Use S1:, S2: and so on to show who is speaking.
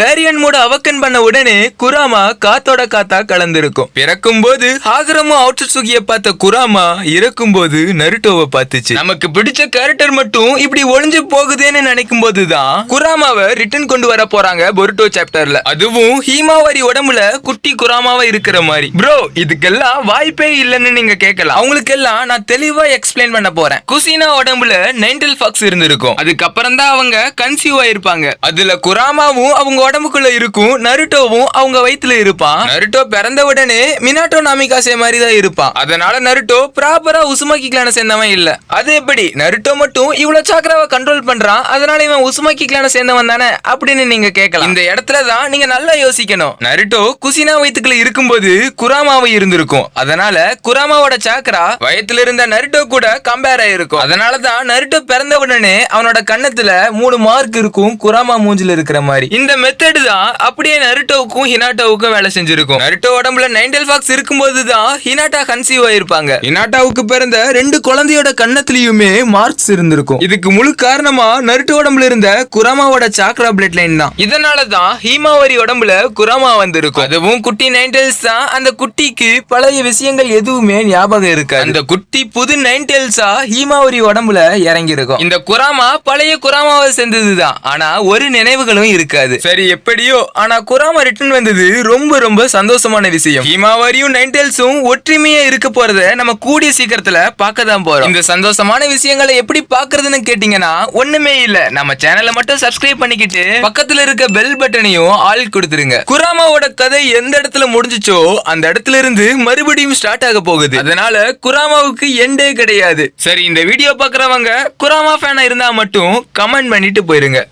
S1: Baryon மூட அவக்கன் பண்ண உடனே குராமா காத்தோட காத்தா கலந்திருக்கும். பிறக்கும் போது ஹாகரமும் அவுட்டர் சுகிய பார்த்த குராமா இறக்கும் போது நருட்டோவை பார்த்துச்சு. நமக்கு பிடிச்ச கேரக்டர் மட்டும் இப்படி ஒளிஞ்சு போகுதுன்னு நினைக்கும் போதுதான் குராமாவை ரிட்டர்ன் கொண்டு வர போறாங்க பொருட்டோ சாப்டர்ல அதுவும் ஹீமாவாரி உடம்புல குட்டி குராமாவா இருக்கிற மாதிரி. ப்ரோ இதுக்கெல்லாம் வாய்ப்பே இல்லைன்னு நீங்க கேட்கலாம். அவங்களுக்கு எல்லாம் நான் தெளிவா எக்ஸ்பிளைன் பண்ண போறேன். குசினா உடம்புல நைன்டல் ஃபாக்ஸ் இருந்திருக்கும். அதுக்கப்புறம் தான் அவங்க கன்சீவ் ஆயிருப்பாங்க. அதுல குராமாவும் அவங்க உடம்புக்குள்ள இருக்கும். நருட்டோவும் அவங்க வயித்துல இருப்பான் நருட்டோ பிறந்த உடனே மினாட்டோ நாமிகாசே மாதிரி தான் இருப்பான் அதனால நருட்டோ ப்ராப்பரா உசுமாக்கி கிளான சேர்ந்தவன் இல்ல. அது எப்படி? நருட்டோ மட்டும் இவ்வளவு சாக்கராவை கண்ட்ரோல் பண்றான். அதனால இவன் உசுமாக்கி கிளான சேர்ந்தவன் தானே? அப்படின்னு நீங்க கேட்கலாம் இந்த இடத்துல தான் நீங்க நல்லா யோசிக்கணும். நருட்டோ குசினா வயித்துக்குள்ள இருக்கும்போது குராமாவை இருந்திருக்கும். அதனால குராமாவோட சாக்கரா வயத்துல இருந்த நருட்டோ கூட கம்பேர் ஆயிருக்கும். அதனால தான் நருட்டோ பிறந்த உடனே அவனோட கண்ணத்துல மூணு மார்க் இருக்கும் குராமா மூஞ்சில இருக்கிற மாதிரி. இந்த மெத்தடு தான். அப்படியே நருட்டோவுக்கும் ஹினாட்டோவுக்கும் வேலை செஞ்சிருக்கும். நருட்டோ உடம்புல நைண்டல் ஃபாக்ஸ் இருக்கும்போது தான் ஹினாட்டா கன்சீவ் ஆயிருப்பாங்க. ஹினாட்டாவுக்கு பிறந்த ரெண்டு குழந்தையோட கண்ணத்துலயுமே மார்க்ஸ் இருந்திருக்கும். இதுக்கு முழு காரணமா நருட்டோ உடம்புல இருந்த குராமாவோட சாக்ரா பிளட் லைன் தான். இதனால தான் ஹீமாவரி உடம்புல குராமா வந்திருக்கும். அதுவும் குட்டி நைன்டெல்ஸ் தான். அந்த குட்டிக்கு பழைய விஷயங்கள் எதுவுமே ஞாபகம் இருக்காது. அந்த குட்டி புது நைன்டெல்ஸா ஹீமாவரி உடம்புல இறங்கி இருக்கும் இந்த குராமா பழைய குராமாவை சேர்ந்ததுதான் ஆனா ஒரு நினைவுகளும் இருக்காது. சரி எப்படியோ? ஆனா குராமா ரிட்டர்ன் வந்தது ரொம்ப ரொம்ப சந்தோஷமான விஷயம். ஹீமாவரியும் நைன்டெல்ஸும் ஒற்றுமையா இருக்க போறத நம்ம கூடிய சீக்கிரத்துல பார்க்க தான் போறோம். இந்த சந்தோஷமான விஷயங்களை எப்படி பாக்குறதுன்னு கேட்டீங்கன்னா ஒண்ணுமே இல்ல. நம்ம சேனலை மட்டும் சப்ஸ்கிரைப் பண்ணிக்கிட்டு பக்கத்துல இருக்க பெல் பட்டனையும் ஆள் கொடுத்துருங்க. குராமாவோட கதை எந்த இடத்துல முடிஞ்சுச்சோ அந்த இடத்துல இருந்து மறுபடியும் ஸ்டார்ட் ஆக போகுது. அதனால குராமாவுக்கு எண்டே கிடையாது. சரி இந்த வீடியோ பாக்குறவங்க குராமா ஃபேனா இருந்தா மட்டும் கமெண்ட் பண்ணிட்டு போயிருங்க.